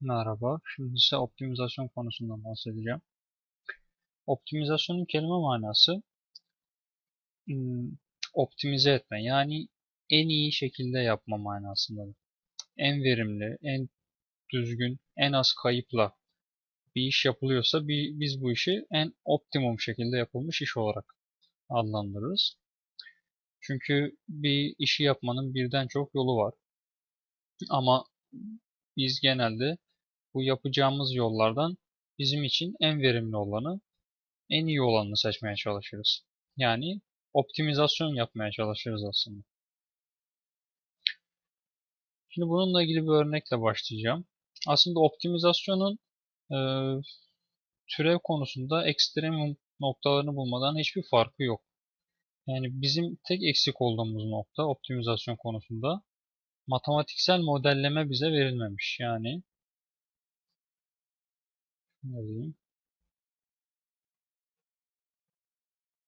Merhaba. Şimdi size optimizasyon konusundan bahsedeceğim. Optimizasyonun kelime manası hmm, optimize etme. Yani en iyi şekilde yapma manasındadır. En verimli, en düzgün, en az kayıpla bir iş yapılıyorsa biz bu işi en optimum şekilde yapılmış iş olarak adlandırırız. Çünkü bir işi yapmanın birden çok yolu var. Ama biz genelde bu yapacağımız yollardan bizim için en verimli olanı, en iyi olanını seçmeye çalışırız. Yani optimizasyon yapmaya çalışırız aslında. Şimdi bununla ilgili bir örnekle başlayacağım. Aslında optimizasyonun e, türev konusunda ekstremum noktalarını bulmadan hiçbir farkı yok. Yani bizim tek eksik olduğumuz nokta optimizasyon konusunda matematiksel modelleme bize verilmemiş. Yani yazayım.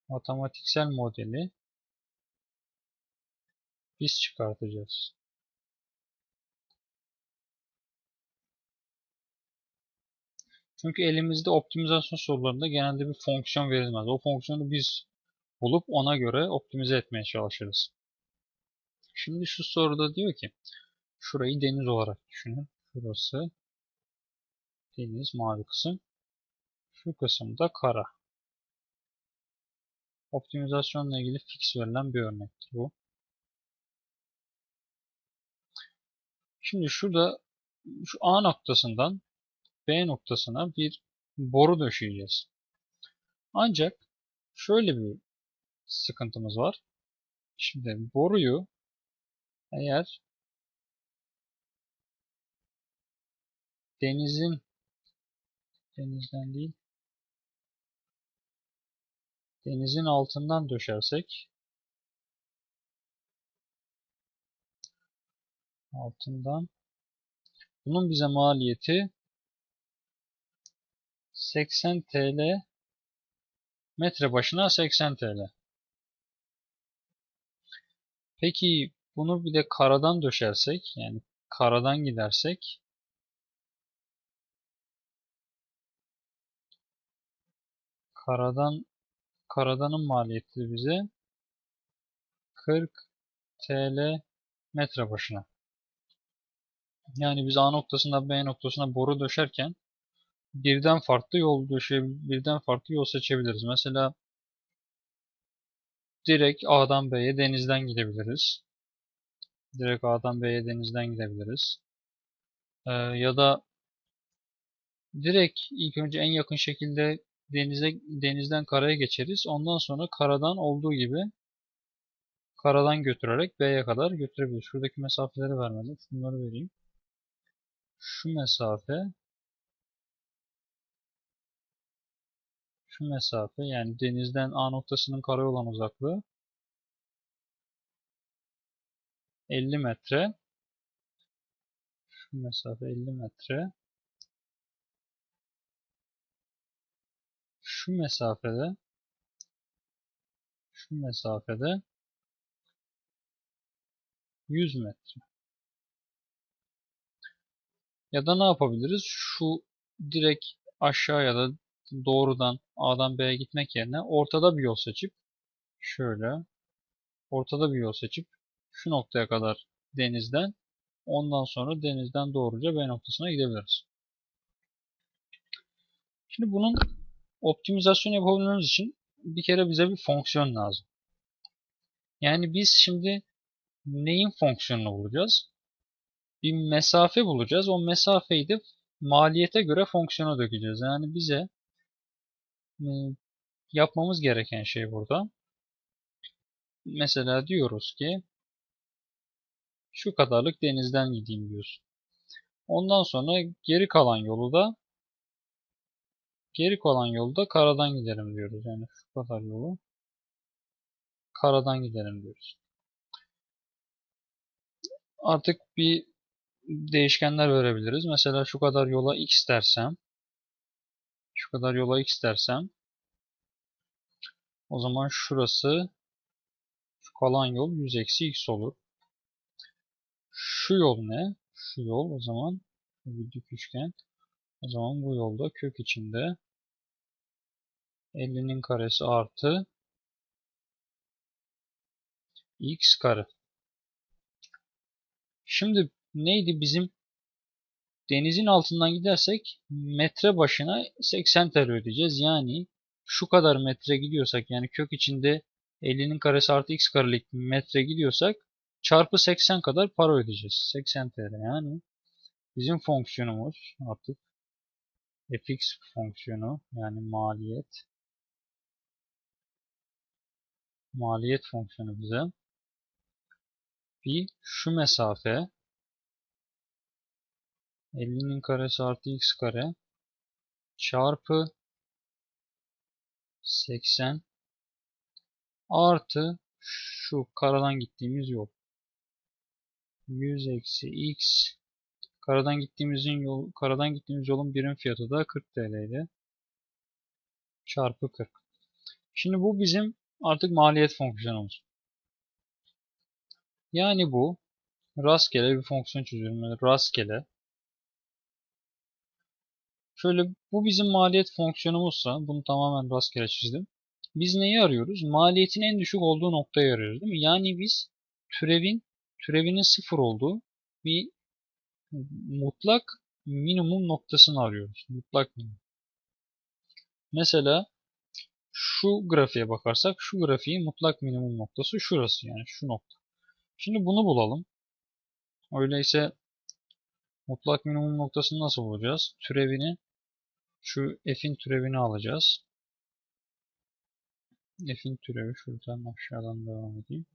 Matematiksel modeli biz çıkartacağız. Çünkü elimizde optimizasyon sorularında genelde bir fonksiyon verilmez. O fonksiyonu biz bulup ona göre optimize etmeye çalışırız. Şimdi şu soruda diyor ki şurayı deniz olarak düşünün. Şurası deniz mavi kısım. Şu kısım da kara. Optimizasyonla ilgili fix verilen bir örnektir bu. Şimdi şurada şu A noktasından B noktasına bir boru döşeyeceğiz. Ancak şöyle bir sıkıntımız var. Şimdi boruyu eğer denizin denizden değil denizin altından döşersek altından bunun bize maliyeti 80 TL metre başına 80 TL. Peki bunu bir de karadan döşersek yani karadan gidersek karadan karadanın maliyeti bize 40 TL metre başına. Yani biz A noktasında B noktasına boru döşerken birden farklı yol döşe birden farklı yol seçebiliriz. Mesela direkt A'dan B'ye denizden gidebiliriz. Direkt A'dan B'ye denizden gidebiliriz. Ee, ya da direkt ilk önce en yakın şekilde denize denizden karaya geçeriz. Ondan sonra karadan olduğu gibi karadan götürerek B'ye kadar götürebiliriz. Şuradaki mesafeleri vermedim. Şunları vereyim. Şu mesafe şu mesafe yani denizden A noktasının karaya olan uzaklığı 50 metre. Şu mesafe 50 metre. Şu mesafede şu mesafede 100 metre. Ya da ne yapabiliriz? Şu direkt aşağıya da doğrudan A'dan B'ye gitmek yerine ortada bir yol seçip şöyle ortada bir yol seçip şu noktaya kadar denizden ondan sonra denizden doğruca B noktasına gidebiliriz. Şimdi bunun optimizasyon yapabilmemiz için bir kere bize bir fonksiyon lazım. Yani biz şimdi neyin fonksiyonunu bulacağız? Bir mesafe bulacağız. O mesafeyi de maliyete göre fonksiyona dökeceğiz. Yani bize e, yapmamız gereken şey burada. Mesela diyoruz ki şu kadarlık denizden gideyim diyorsun. Ondan sonra geri kalan yolu da geri kalan yolu da karadan giderim diyoruz. Yani şu kadar yolu karadan giderim diyoruz. Artık bir değişkenler verebiliriz. Mesela şu kadar yola x dersem şu kadar yola x dersem o zaman şurası şu kalan yol 100 eksi x olur. Şu yol ne? Şu yol o zaman bir dik üçgen. O zaman bu yolda kök içinde 50'nin karesi artı x kare. Şimdi neydi bizim denizin altından gidersek metre başına 80 TL ödeyeceğiz. Yani şu kadar metre gidiyorsak yani kök içinde 50'nin karesi artı x karelik metre gidiyorsak çarpı 80 kadar para ödeyeceğiz. 80 TL yani bizim fonksiyonumuz artık fx fonksiyonu yani maliyet. Maliyet fonksiyonu bize bir şu mesafe 50'nin karesi artı x kare çarpı 80 artı şu karadan gittiğimiz yol. 100 eksi x karadan gittiğimizin yol karadan gittiğimiz yolun birim fiyatı da 40 TL idi. Çarpı 40. Şimdi bu bizim artık maliyet fonksiyonumuz. Yani bu rastgele bir fonksiyon çözülümü rastgele Şöyle bu bizim maliyet fonksiyonumuzsa bunu tamamen rastgele çizdim. Biz neyi arıyoruz? Maliyetin en düşük olduğu noktayı arıyoruz değil mi? Yani biz türevin türevinin sıfır olduğu bir mutlak minimum noktasını arıyoruz. Mutlak minimum. Mesela şu grafiğe bakarsak şu grafiğin mutlak minimum noktası şurası yani şu nokta. Şimdi bunu bulalım. Öyleyse mutlak minimum noktasını nasıl bulacağız? Türevini şu f'in türevini alacağız. F'in türevi şuradan aşağıdan devam edeyim.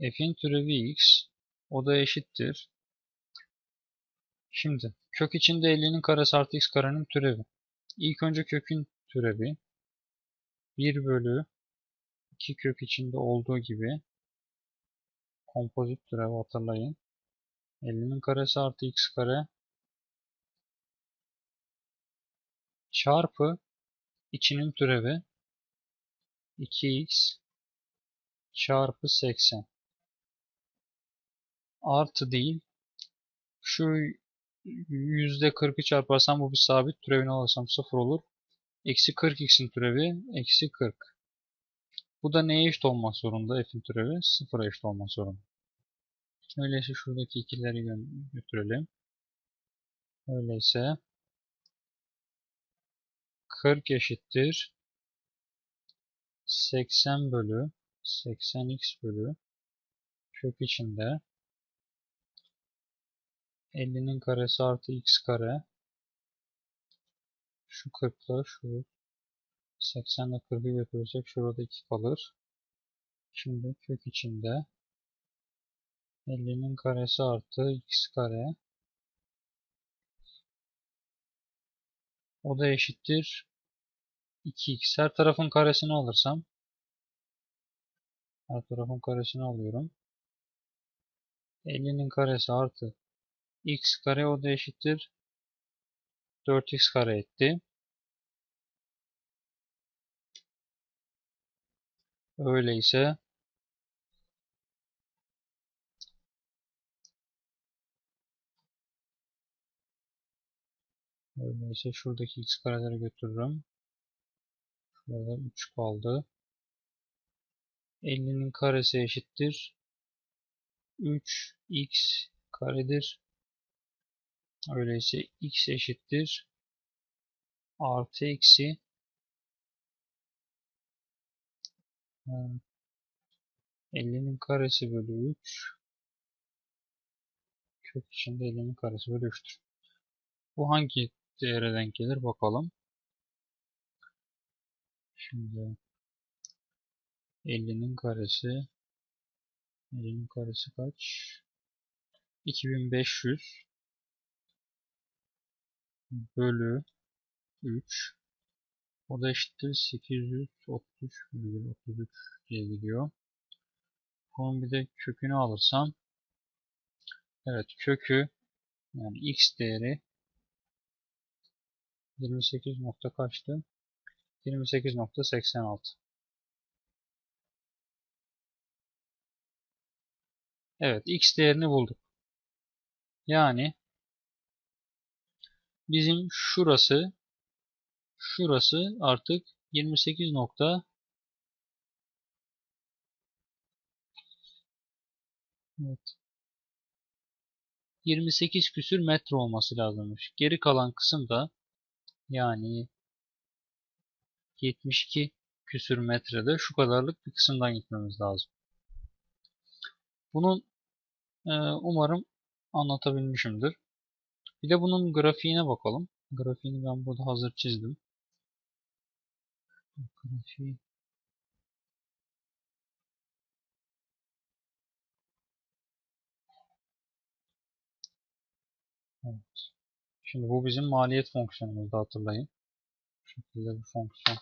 F'in türevi x o da eşittir. Şimdi kök içinde 50'nin karesi artı x karenin türevi. İlk önce kökün türevi 1 bölü 2 kök içinde olduğu gibi kompozit türevi hatırlayın. 50'nin karesi artı x kare çarpı içinin türevi 2x çarpı 80 artı değil şu %40'ı çarparsam bu bir sabit türevini alırsam 0 olur. Eksi 40x'in türevi eksi 40. Bu da neye eşit olmak zorunda? F'in türevi 0'a eşit olmak zorunda. Öyleyse şuradaki ikileri götürelim. Öyleyse 40 eşittir 80 bölü 80x bölü kök içinde 50'nin karesi artı x kare şu 40'la şu 80 ile 40'ı götürürsek şurada 2 kalır. Şimdi kök içinde 50'nin karesi artı x kare o da eşittir 2x. Her tarafın karesini alırsam her tarafın karesini alıyorum. 50'nin karesi artı x kare o da eşittir 4x kare etti. Öyleyse Öyleyse şuradaki x kareleri götürürüm. Şurada 3 kaldı. 50'nin karesi eşittir. 3x karedir. Öyleyse x eşittir. Artı eksi 50'nin karesi bölü 3 kök içinde 50'nin karesi bölü 3'tür. Bu hangi değere denk gelir bakalım. Şimdi 50'nin karesi 50'nin karesi kaç? 2500 bölü 3 o da eşittir 833,33 diye gidiyor. Bunun bir de kökünü alırsam evet kökü yani x değeri 28 nokta kaçtı? 28.86 Evet x değerini bulduk. Yani bizim şurası şurası artık 28 nokta Evet. 28 küsür metre olması lazımmış. Geri kalan kısım da yani 72 küsür metrede şu kadarlık bir kısımdan gitmemiz lazım. Bunun e, umarım anlatabilmişimdir. Bir de bunun grafiğine bakalım. Grafiğini ben burada hazır çizdim. Grafiği. Evet. Şimdi bu bizim maliyet fonksiyonumuzda hatırlayın. Bu şekilde bir fonksiyon.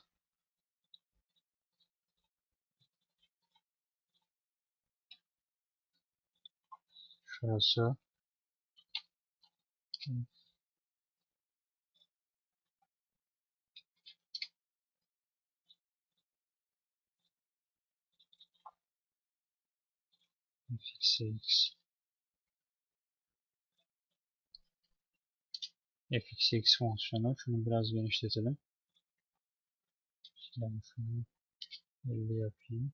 Şurası. Fxx fxx fonksiyonu. Şunu biraz genişletelim. Şunu 50 yapayım.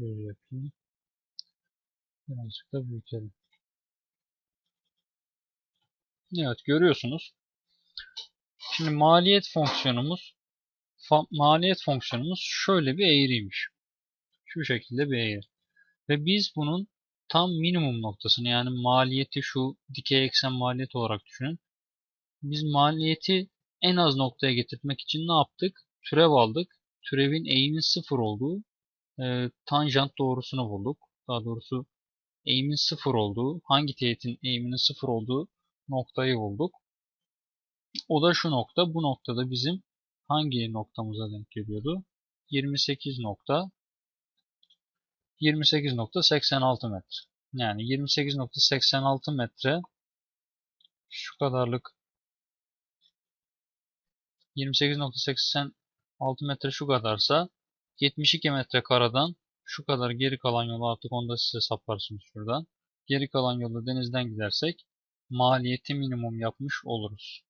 Böyle yapayım. Birazcık da büyütelim. Evet görüyorsunuz. Şimdi maliyet fonksiyonumuz maliyet fonksiyonumuz şöyle bir eğriymiş. Şu şekilde bir eğri. Ve biz bunun tam minimum noktasını yani maliyeti şu dikey eksen maliyet olarak düşünün. Biz maliyeti en az noktaya getirmek için ne yaptık? Türev aldık. Türevin eğimin sıfır olduğu e, tanjant doğrusunu bulduk. Daha doğrusu eğimin sıfır olduğu, hangi teğetin eğiminin sıfır olduğu noktayı bulduk. O da şu nokta. Bu noktada bizim hangi noktamıza denk geliyordu? 28 nokta 28.86 metre. Yani 28.86 metre şu kadarlık 28.86 metre şu kadarsa 72 metre karadan şu kadar geri kalan yolu artık onu da size hesaplarsınız şuradan. Geri kalan yolu denizden gidersek maliyeti minimum yapmış oluruz.